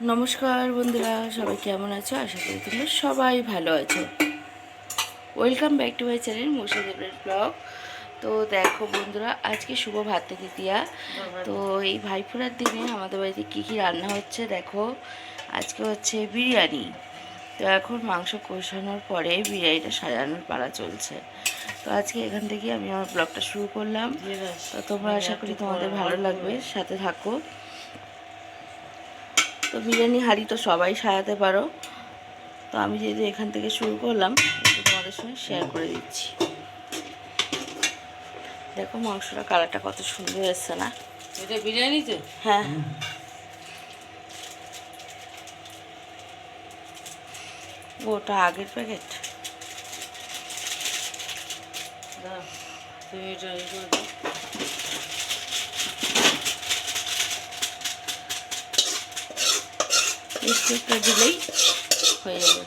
নমস্কার বন্ধুরা সবাই কেমন আছো? আশা করি তোমরা সবাই ভালো আছো। Welcome back to my channel মুর্শিদাবাদের ব্লগ। তো দেখো বন্ধুরা আজকে শুভ ভাতে তৃতীয়া তো এই ভাইফোঁড়ার দিনে আমাদের বাড়িতে কী কী রান্না হচ্ছে দেখো। আজকে হচ্ছে বিরিয়ানি। তো এখন মাংস কষানোর পরে বিরিয়ানিটা সাজানোর পালা চলছে। তো আজকে এখান থেকে আমি আমার ব্লগটা শুরু করলাম। তো তোমরা আশা করি তোমাদের ভালো লাগবে। সাথে থাকো। তো বিরিয়ানি হাঁড়ি তো সবাই সাজাতে পারো। তো আমি যেহেতু এখান থেকে শুরু করলাম একটু তোমাদের সঙ্গে শেয়ার করে দিচ্ছি। দেখো মাংসটা কালারটা কত সুন্দর এসছে না? এটা বিরিয়ানি তো হ্যাঁ ওটা আগের প্যাকেট তুমি এটা দাও স্টেপটা দিলেই হয়ে যাবে।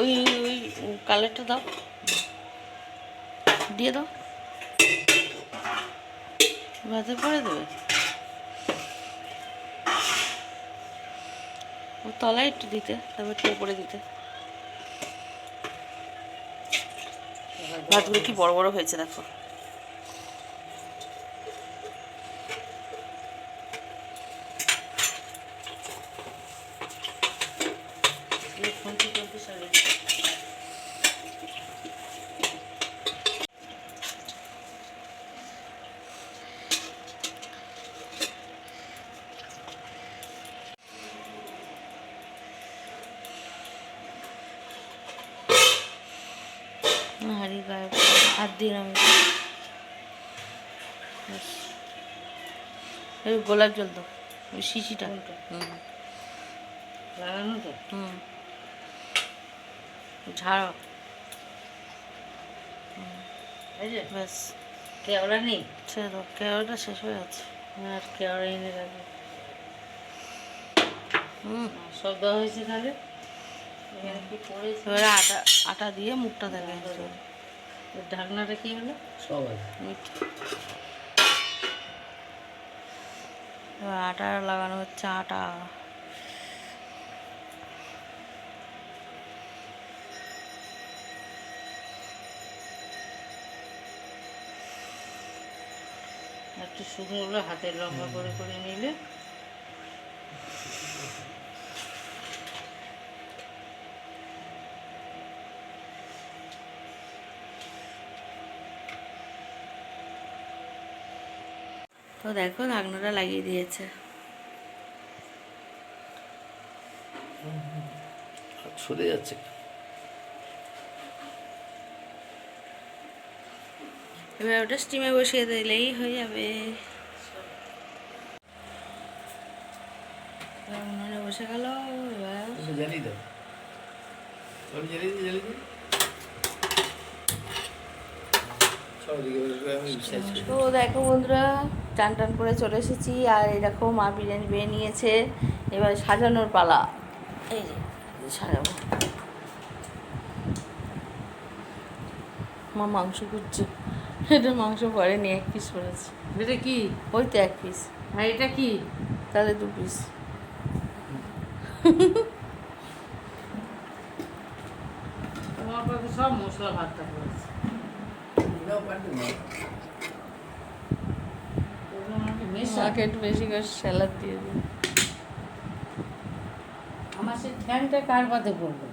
ওই ওই কালারটা দাও। দিয়ে দাও। ভাতে পরে দেবে। ও তলায় একটু দিতে, তারপর একটু উপরে দিতে। ভাতগুলো কি বড় বড় হয়েছে দেখো। এই ফোনটি করতে সারি হাড়ি গায়ে হাত দিয়ে আমি ব্যাস। এই গোলাপ জল দাও ওই শিশিটা। লাগানো তো? হুম। ঝাড়ো। ব্যাস। কেওড়া নেই? ছেড়ে দাও কেওড়াটা শেষ হয়ে আর কেওড়া এনে রাখবে। হুম। সব দেওয়া হয়েছে তাহলে? এখানে কি পড়েছে? এবারে আটা আটা দিয়ে মুখটা দেখে ঢাকনাটা কি হলো? সব আটা লাগানো হচ্ছে আটা। একটু শুকনোগুলো হাতে লম্বা করে করে নিলে দেখো ঢাকনাটা লাগিয়ে দিয়েছে। সরে যাচ্ছে। এবার ওটা স্টিমে বসিয়ে দিলেই হয়ে যাবে। উনুনে বসে গেল জ্বালিয়ে দাও। জ্বালিয়ে দিই জ্বালিয়ে দিই। সব দিকে বসে করে আমি বিশ্বাস করি তো দেখো বন্ধুরা টান টান করে চলে এসেছি আর এরকম মা বিরিয়ানি বেয়ে নিয়েছে। এবার সাজানোর পালা। এই যে সাজাবো। মা মাংস করছে এটা মাংস করেনি এক পিস করেছে। এটা কি? ওই তো এক পিস আর এটা কি? তাহলে দু পিস সব মশলা ভাতটা পড়েছে দাও পারবে না ওগুলো আমাকে একটু বেশি করে স্যালাড দিয়ে দিই। আমার সে ঠ্যাংটা কার পাতে পড়বে?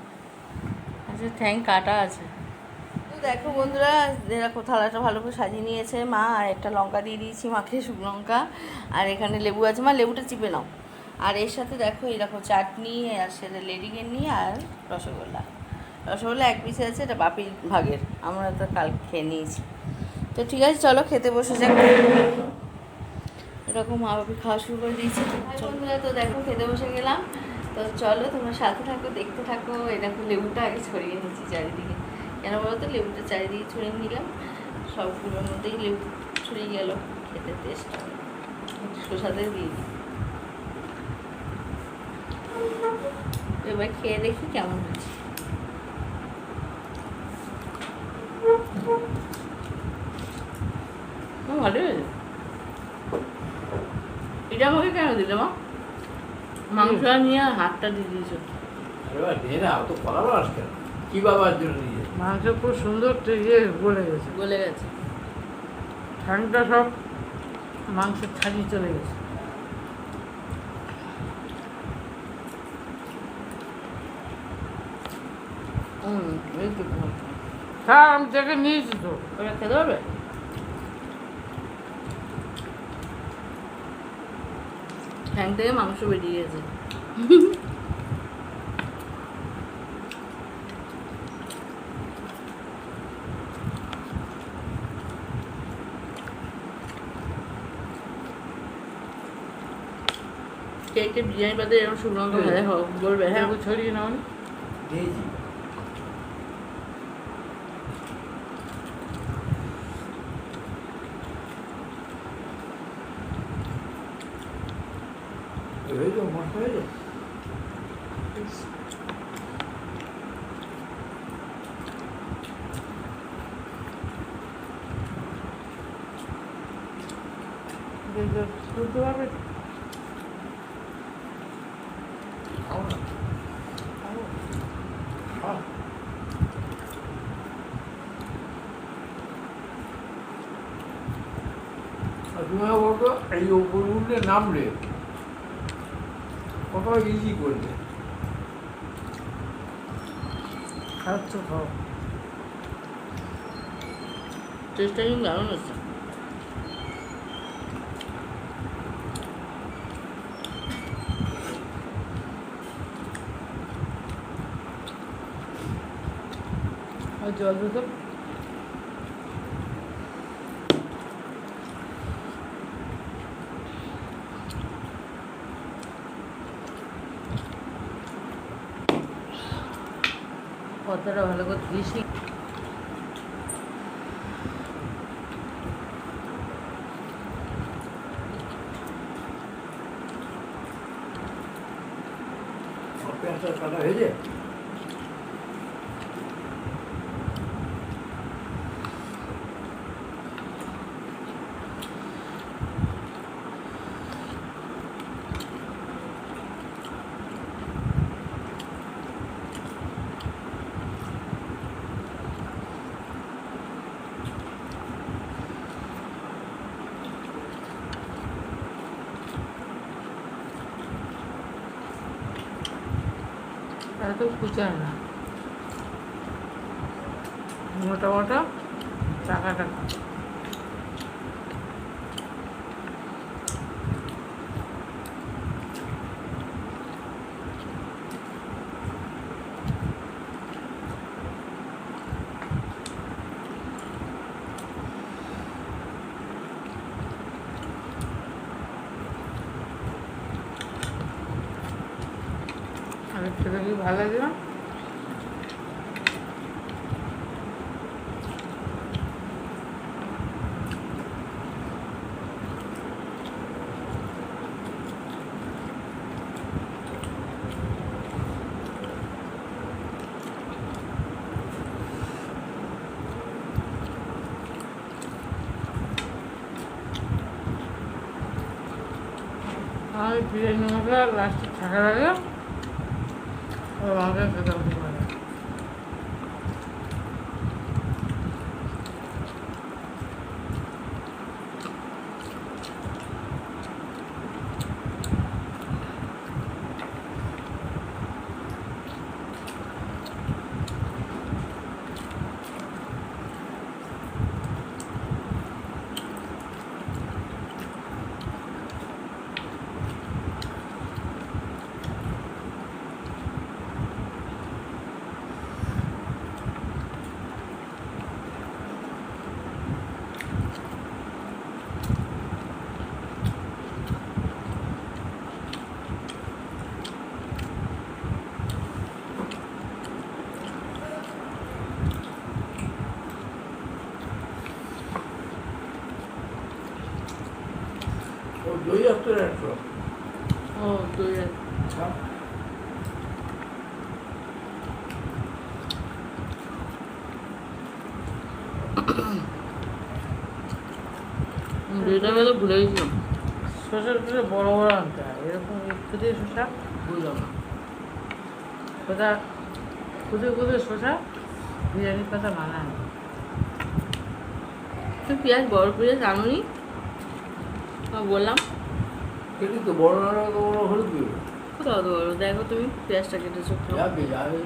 আচ্ছা থ্যাং কাটা আছে। তো দেখো বন্ধুরা দেখো থালাটা ভালো করে সাজিয়ে নিয়েছে মা আর একটা লঙ্কা দিয়ে দিয়েছি মাকে শুকনো লঙ্কা আর এখানে লেবু আছে। মা লেবুটা চিপে নাও। আর এর সাথে দেখো এই দেখো চাটনি আর সেটা লেডিকের নিয়ে আর রসগোল্লা। রসগোল্লা এক পিসে আছে এটা বাপির ভাগের। আমরা তো কাল খেয়ে নিয়েছি। তো ঠিক আছে চলো খেতে বসে যাক। এরকম মা বাপি খাওয়া শুরু করে দিয়েছি। বন্ধুরা তো দেখো, খেতে বসে গেলাম। তো চলো, তোমরা সাথে থাকো, দেখতে থাকো। দেখো, লেবুটা আগে ছড়িয়ে নিয়েছি চারিদিকে। কেন বলো তো লেবুটা চারিদিকে ছড়িয়ে নিলাম। সবগুলোর মধ্যেই লেবু ছড়িয়ে গেল। খেতে টেস্ট শসাতে দিয়ে দিই। এবার খেয়ে দেখি কেমন হয়েছে। ভালো হয়েছে এটা আমাকে কেন দিলে মা মাংস নিয়ে হাতটা দিয়ে দিয়েছ। কি বাবার জন্য মাংস খুব সুন্দর ইয়ে গলে গেছে। গলে গেছে। ঠ্যাংটা সব মাংসের ছাড়িয়ে চলে গেছে। হুম এই তো। হ্যাঁ আমি থেকে নিয়েছি তো। ওরা খেতে পারবে? ঠ্যাং থেকে মাংস বেরিয়ে গেছে। কে কে বিরিয়ানি বাদে এরকম শুকনো ভাজা খাও বলবে হ্যাঁ। ছড়িয়ে নাও নি। দিয়েছি হয়েছে মশলা হয়েছে পারবে এই উপর উঠলে নামলে কত ইজি করবে খাচ্ছ খাও টেস্টটা কিন্তু দারুণ হচ্ছে জল দিতে ভালো করে পেঁয়াজটা কাটা এত কুচায় না। মোটা মোটা টাকা টাকা খেতে কি ভালো লাগে না আমি বিরিয়ানি মশলা লাস্টে থাকার আগে ওই আমাকে খেতে হবে ভালো ও দই আসতো একশো ও দই ভুলে গেছিলাম। বড় বড় আনতে হয় এরকম একটু দিয়ে শসা বুঝলাম না। শসা বিরিয়ানির কথা মানায় না তুই পেঁয়াজ বড় পেঁয়াজ আনুনি? আমি বললাম। কেটে তো বড় বড় হলুদ দিবে দাওয়া দেখো তুমি পেঁয়াজটা কেটেছো খাও। যাবে যাবে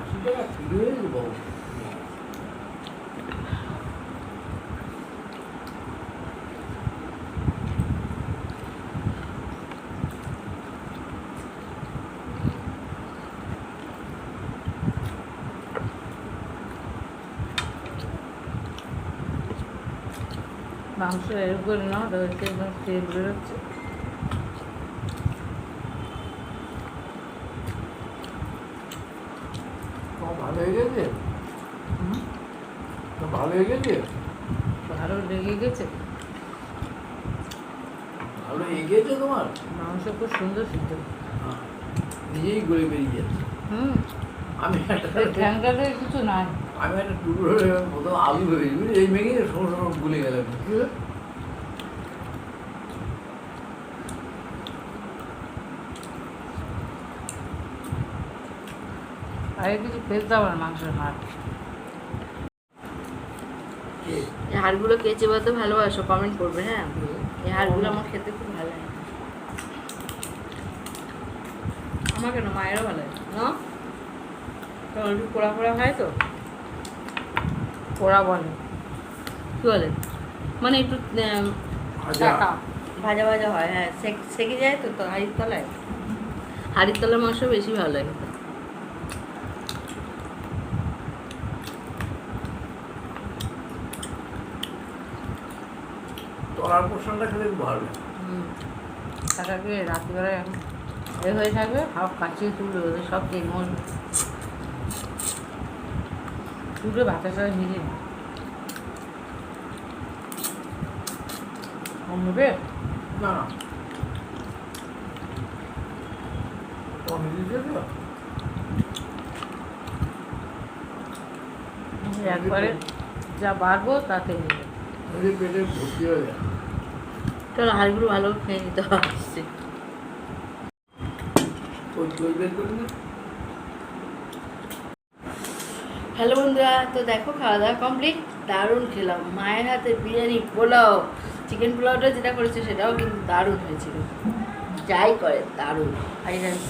আশি টাকা কিলো হয়েছে বাবু মাংস এরকম করে নাও দেখতে একদম তেল বেরোচ্ছে ভালো হয়ে গেছে? তো ভালো হয়ে গেছে? ভালো লেগে গেছে। ভালো এগিয়েছে তোমার? মাংস খুব সুন্দর সিদ্ধ। হ্যাঁ, নিজেই গড়ে বেরিয়ে যাচ্ছে। হুম। আমি ঠ্যাংটাতে কিছু নাই। আমি একটা টুকরো হয়ে প্রথম আলু ভেবেছি বুঝলি? এই মেঘে সরু সরু গুলে গেলাম। কি আগে কিছু ফেলতে হবে না মাংসের হাড়। এই হাড়গুলো কে চেবাতে ভালোবাসো কমেন্ট করবে হ্যাঁ? এই হাড়গুলো আমার খেতে খুব ভালো লাগে। আমার কেন মায়েরও ভালো লাগে না? একটু পোড়া পোড়া হয় তো? পোড়া বলে কী বলে? মানে একটু ভাজা। ভাজা হয় হ্যাঁ সেকে যায় তো তো হাড়ির তলায়। হাড়ির তলার মাংস বেশি ভালো লাগে। তলার পোর্শনটা খেলে ভালো টাকাকে রাত্রিবেলায় এ হয়ে থাকবে হাফ কাচিয়ে তুলবে সব তেল মরবে। তুলে ভাতের সাথে মিলিয়ে না। নেবে? না? একবারে যা বাড়বো তাতে নেবে পেটে ভর্তি হয়ে যায়। চলো হাড়গুলো ভালো খেয়ে নিতে হচ্ছে ওই দই বের করে নে। হ্যালো বন্ধুরা তো দেখো খাওয়া দাওয়া কমপ্লিট দারুণ খেলাম। মায়ের হাতে বিরিয়ানি পোলাও চিকেন পোলাওটা যেটা করেছে সেটাও কিন্তু দারুণ হয়েছিল। যাই করে দারুণ। Fried rice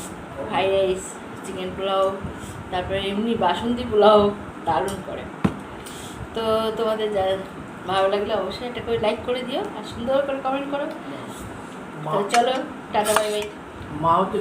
fried rice chicken pulao তারপরে এমনি বাসন্তী পোলাও দারুণ করে। তো তোমাদের যা ভালো লাগলে অবশ্যই একটা করে লাইক করে দিও আর সুন্দর করে কমেন্ট করো। তো চলো টাটা বাই বাই মা হচ্ছে